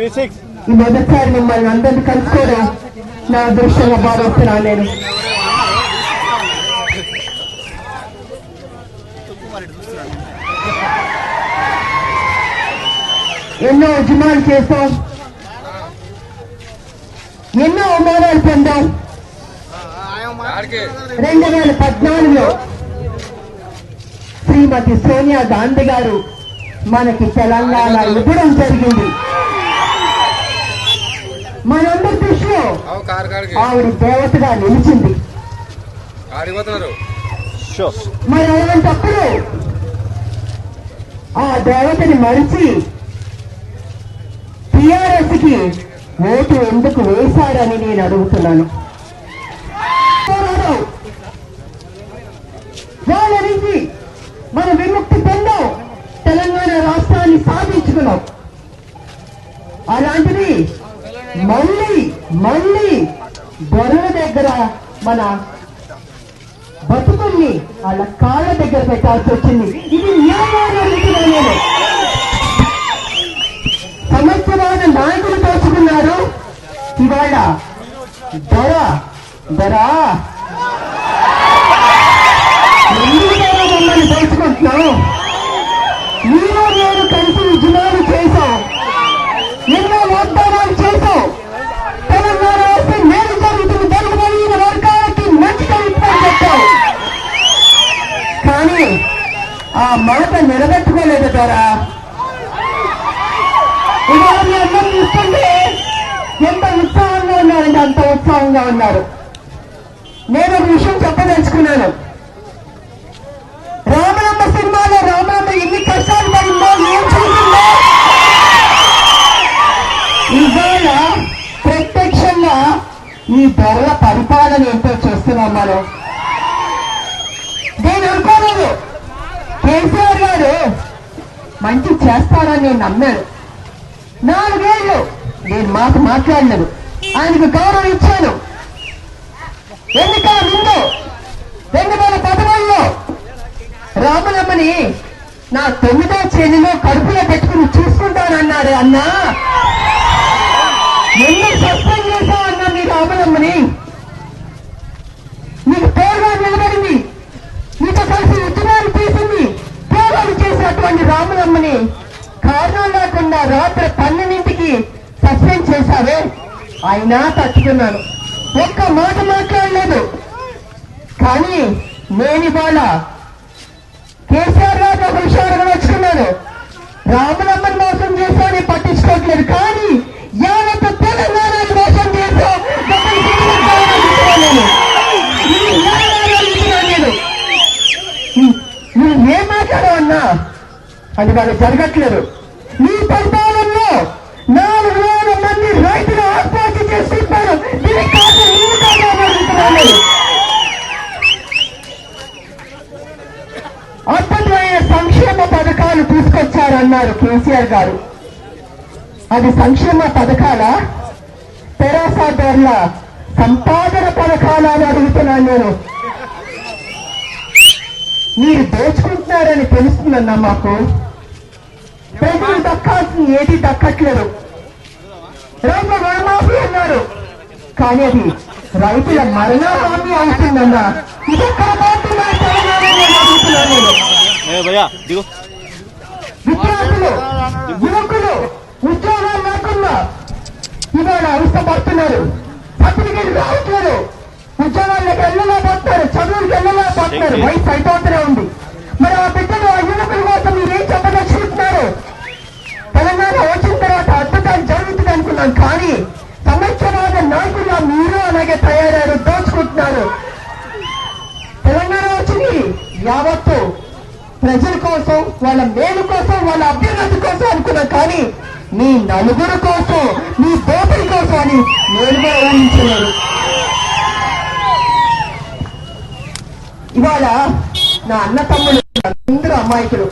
ఈ మొదటిసారి మిమ్మల్ని అందరినీ కలుసుకోవడం నా అదృష్టంగా భావిస్తున్నాను నేను. ఎన్నో ఉద్యమాలు చేస్తాం. ఎన్నో అవమానాలు పొందాం. రెండు వేల పద్నాలుగులో శ్రీమతి సోనియా గాంధీ గారు మనకి తెలంగాణ ఇవ్వడం జరిగింది. మనందరి దృష్టిలో ఆవిడ దేవతగా నిలిచింది. మరి అలాంటప్పుడు ఆ దేవతని మరిచి టిఆర్ఎస్కి ఓటు ఎందుకు వేశాడని నేను అడుగుతున్నాను. వాళ్ళ నుంచి మన విముక్తి పొందాం. తెలంగాణ రాష్ట్రాన్ని సాధించుకున్నాం. అలాంటిది మళ్ళీ మళ్ళీ దొరల దగ్గర మన బతుకుల్ని వాళ్ళ కాళ్ళ దగ్గర పెట్టాల్సి వచ్చింది. ఇది న్యాయాన్ని అడుగుతున్నా నాయకులు తోచుకున్నారు ఇవాళ ధర ధర. ఎందుకు మమ్మల్ని దోచుకుంటున్నావు ఆ మాట నిలబెట్టుకోలేదు ద్వారా. ఇవాళ మీ అందరూ చూస్తుంటే ఎంత ఉత్సాహంగా ఉన్నారంటే అంత ఉత్సాహంగా ఉన్నారు. నేను ఒక విషయం చెప్పదలుచుకున్నాను. రామనమ్మ సినిమాలో రామనమ్మ ఎన్ని కష్టాలు పడిందో ఏం చూసిందో. ఇవాళ ప్రత్యక్షంగా ఈ ధరల పరిపాలన ఏంటో చూస్తున్నాం మనం నేను అనుకోలేదు. కేసీఆర్ గారు మంచి చేస్తారని నేను నమ్మాను. నాలుగేళ్ళు నేను మాట మాట్లాడినాను. ఆయనకు గౌరవం ఇచ్చాను. ఎన్నికల ముందు రెండు వేల పదమూడులో రామలమ్మని నా తొమ్మిదో చేతిలో కడుపులో పెట్టుకుని చూసుకుంటానన్నారు అన్నా. ఎన్ని సస్పెండ్ చేశావు అన్నా మీ రామలమ్మని. నీకు పేరుగా నిలబడింది. నీతో కలిసి చేసినటువంటి రామలమ్మని కారణం లేకుండా రాత్రి పన్నెండింటికి సస్పెండ్ చేశావే? అయినా తట్టుకున్నాను. ఒక్క మాట మాట్లాడలేదు. కానీ నేను ఇవాళ కేసీఆర్ గారు ఒక విషయాన్ని వచ్చుకున్నాను రామలమ్మని మోసం చేశాను పట్టించుకోవట్లేదు. కానీ అది వాళ్ళు జరగట్లేదు. నీ పరిపాలనలో నాలుగు వేల మంది రైతులు ఆత్మహత్య చేసుకుంటారు అద్భుతమైన సంక్షేమ పథకాలు తీసుకొచ్చారన్నారు కేసీఆర్ గారు. అది సంక్షేమ పథకాల? తెరాసాదారుల సంపాదన పథకాల అని అడుగుతున్నాను నేను. మీరు దోచుకుంటున్నారని తెలుస్తుందన్నా మాకు. ప్రజలు దక్కాల్సింది ఏది దక్కట్లేదు. రైతు రుణమాఫీ అన్నారు. కానీ అది రైతుల మరణ హామీ అవుతుందన్నా ఇది విద్యార్థులు యువకులు ఉద్యోగాలు లేకుండా ఇవాళ అవసరపడుతున్నారు సర్టిఫికేట్ రావట్లేదు. ఉద్యోగాలకు వెళ్ళలేకపోతున్నారు. చదువులకు వెళ్ళలేకపోతున్నారు. వయసు అయిపోతూనే ఉంది. మరి ఆ బిడ్డలు ఆ యువకుల కోసం మీరు ఏం చెప్పదలుచుకుంటున్నారు? తెలంగాణ వచ్చిన తర్వాత అద్భుతాలు జరుగుతుంది అనుకున్నాం. కానీ సంవత్సరాల నాయకులుగా మీరు అలాగే తయారయ్యారు దోచుకుంటున్నారు. తెలంగాణ వచ్చింది. యావత్తు ప్రజల కోసం వాళ్ళ మేలు కోసం వాళ్ళ అభ్యున్నతి కోసం అనుకున్నాం. కానీ మీ నలుగురు కోసం మీ దోపిడి కోసం అని నేరుగా కూడా ఇవాళ నా అన్న తమ్ముడు అందరూ అమాయకులు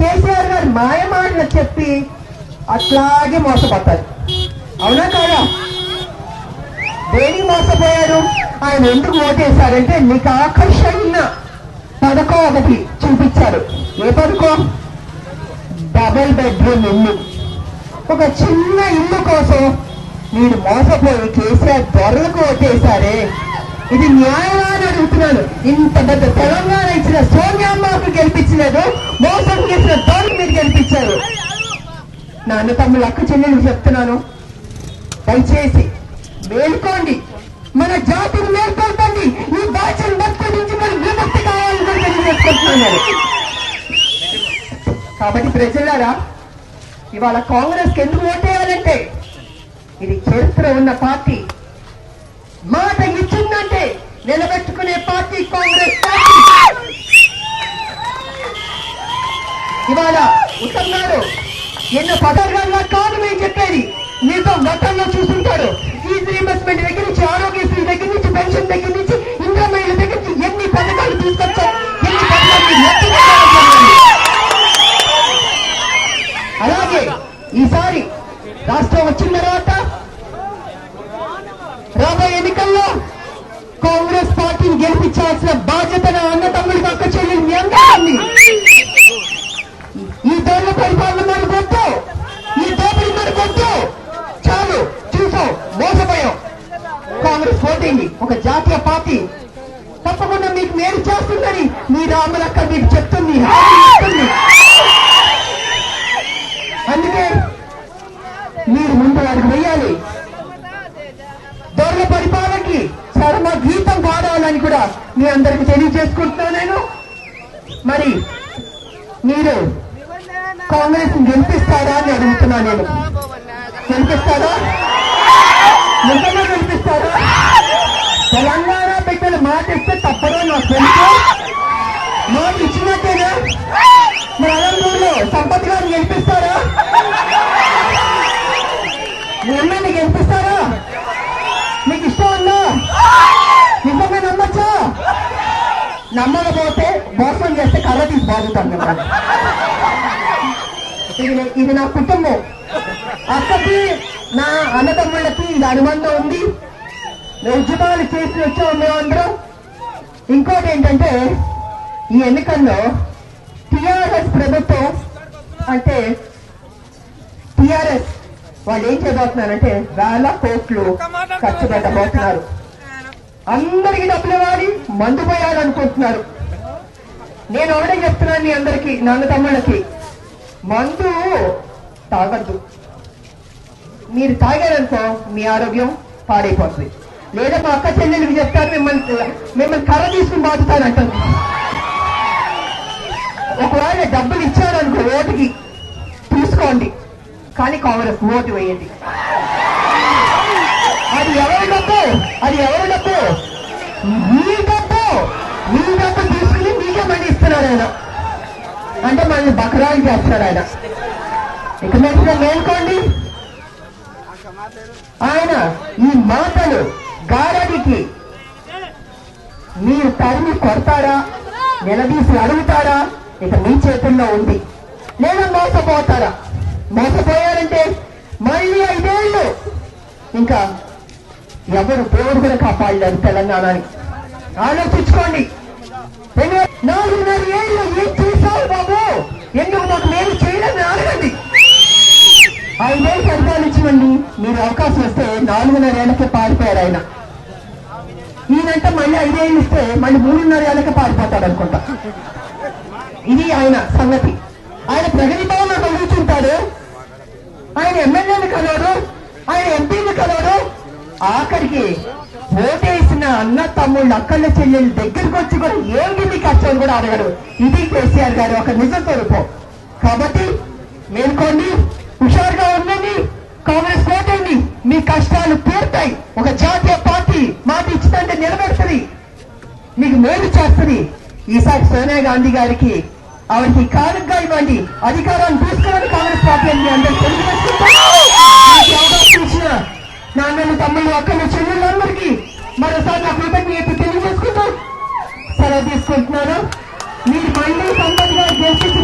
కేసీఆర్ గారు మాయ మాటలు చెప్పి అట్లాగే మోసపోతారు. అవునా కాదా? దేని మోసపోయారు? ఆయన ఎందుకు ఓటేశారంటే మీకు ఆకర్షణ పథకం ఒకటి చూపించారు. ఏ పథకం డబుల్ బెడ్రూమ్ ఇల్లు. ఒక చిన్న ఇల్లు కోసం మీరు మోసపోయి కేసీఆర్ ధరలకు ఓటేశారే. ఇది న్యాయమా అని అడుగుతున్నాను ఇంత పెద్ద తెలంగాణ ఇచ్చిన సోనియామ్మకు గెలిపించలేదు. మోసం చేసిన తోడు మీరు గెలిపించారు. నాన్న తమ్ముళ్ళు అక్క చెల్లెలు చెప్తున్నాను. దయచేసి మేల్కోండి. మన జాతిని మేల్కొల్పండి. ఈ భాషను బతుకు నుంచి మరి విముక్తి కావాలని తెలియజేసుకుంటున్నాను. కాబట్టి ప్రజలారా ఇవాళ కాంగ్రెస్కి ఎందుకు ఓటేయాలంటే ఇది చరిత్ర ఉన్న పార్టీ. మాట నిలబెట్టుకునే పార్టీ కాంగ్రెస్ పార్టీ. ఇవాళ ఉత్తమ్ గారు ఎన్నో పథకాల్లో కాదు మేము చెప్పేది? మీతో గతంలో చూసుంటారు ఈ రీఇంబర్స్మెంట్ దగ్గర నుంచి ఆరోగ్యశ్రీ దగ్గర నుంచి పెన్షన్ దగ్గర నుంచి ఇంద్రమహిళ దగ్గర నుంచి ఎన్ని పథకాలు తీసుకొని ఒక జాతీయ పార్టీ తప్పకుండా మీకు మేలు చేస్తుందని మీ రామలక్క మీకు చెప్తుంది. అందుకే మీరు ముందు వారికి వెయ్యాలి. దొరల పరిపాలనకి చర్మ గీతం పాడాలని కూడా మీ అందరికి తెలియజేసుకుంటున్నాను నేను. మరి మీరు కాంగ్రెస్ గెలిపిస్తారా అని అడుగుతున్నా నేను. గెలిపిస్తారా? నిజంగా గెలిపిస్తారా? తెలంగాణ బిడ్డలు మాటిస్తే తప్పదు నా ఫ్రెండ్స్ తెలుసు మాట ఇచ్చినట్టేనా? మీ అలంపూర్లో సంపత్ గారు గెలిపిస్తారా? మీ ఎమ్మెల్యే గెలిపిస్తారా? మీకు ఇష్టం ఉందా? నిజంగా నమ్మచ్చా? నమ్మకపోతే మోసం చేస్తే కళ్ళ తీసి బాగుతాను మిమ్మల్ని. ఇది నా- ఇది నా కుటుంబం. అక్కకి నా అన్నదమ్ముళ్ళకి ఇది అనుబంధం ఉంది. ఉద్యమాలు చేసి వచ్చాం మేమందరం ఇంకోటి ఏంటంటే ఈ ఎన్నికల్లో టిఆర్ఎస్ ప్రభుత్వం అంటే టిఆర్ఎస్ వాళ్ళు ఏం చేయబోతున్నారంటే వేల కోట్లు ఖర్చు పెట్టబోతున్నారు. అందరికి డబ్బులు వాడి మందు పోయాలనుకుంటున్నారు. నేను ఒకటే చెప్తున్నాను మీ అందరికి నాన్న తమ్ముళ్ళకి. మందు తాగద్దు. మీరు తాగారనుకో మీ ఆరోగ్యం పాడైపోతుంది. లేదా మా అక్క చెల్లెలకి చెప్తారు మిమ్మల్ని మిమ్మల్ని కర్ర తీసుకుని బాగుతానంటుంది ఒకవేళ డబ్బులు ఇచ్చారనుకో ఓటుకి తీసుకోండి కానీ కాంగ్రెస్ ఓటు వేయండి. అది ఎవరి డబ్బు? అది ఎవరి డబ్బు? మీ డబ్బు. మీ డబ్బు తీసుకుని మీకే మళ్ళీ ఇస్తున్నారు ఆయన. అంటే మళ్ళీ బకరాలు చేస్తారు ఆయన. ఇక మీద మేల్కోండి. ఆయన ఈ మాటలు గారడికి మీరు తరిమి కొడతారా? నిలదీసి అడుగుతారా? ఇక మీ చేతుల్లో ఉంది. లేదా మోసపోతారా? మోసపోయారంటే మళ్ళీ ఐదేళ్ళు. ఇంకా ఎవరు దేవుడు కూడా కాపాడలేరు తెలంగాణని. ఆలోచించుకోండి. నాలుగున్నర ఏళ్ళు ఏం చేశావు బాబు? ఎందుకు మాకు మేలు చేయలేదని అడగండి. ఐదేళ్ళు పరిపాలించమండి. మీరు అవకాశం వస్తే నాలుగున్నర ఏళ్ళకే పారిపోయారు ఆయన. ఈయనంటే మళ్ళీ ఐదేళ్ళు ఇస్తే మళ్ళీ మూడున్నర ఏళ్ళకి పారిపోతాడు అనుకుంటా. ఇది ఆయన సంగతి. ఆయన ప్రగతి భవన్ కలుగుతుంటాడు ఆయన ఎమ్మెల్యేలు కలవడు. ఆయన ఎంపీలు కలవడు. ఆఖరికి ఓటేసిన అన్న తమ్ముళ్ళు అక్కల చెల్లెళ్ళు దగ్గరికి వచ్చి కూడా ఏంటి మీ కష్టం అని కూడా అడగరు ఇది కేసీఆర్ గారు ఒక నిజ స్వరూపం. కాబట్టి మేల్కోండి. హుషారుగా ఉండండి. కాంగ్రెస్ కోటండి మీ కష్టాలు పూర్తయి. ఒక జాతీయ పార్టీ మాట ఇచ్చిందంటే నిలబెడుతుంది మీకు మేలు చేస్తుంది. ఈసారి సోనియా గాంధీ గారికి ఆవిడకి కానుకగా ఇవ్వండి. అధికారాన్ని తీసుకుని కాంగ్రెస్ పార్టీ అని అందరూ తెలియజేసుకుంటారు నాకు నాన్నలు తమ్ముళ్ళు అక్కలు చెల్లెళ్ళందరికీ మరోసారి నా కృతజ్ఞత తెలియజేసుకుంటూ సెలవు తీసుకుంటున్నాను. మీరు మళ్ళీ సంపత్తిగా గెలిచిన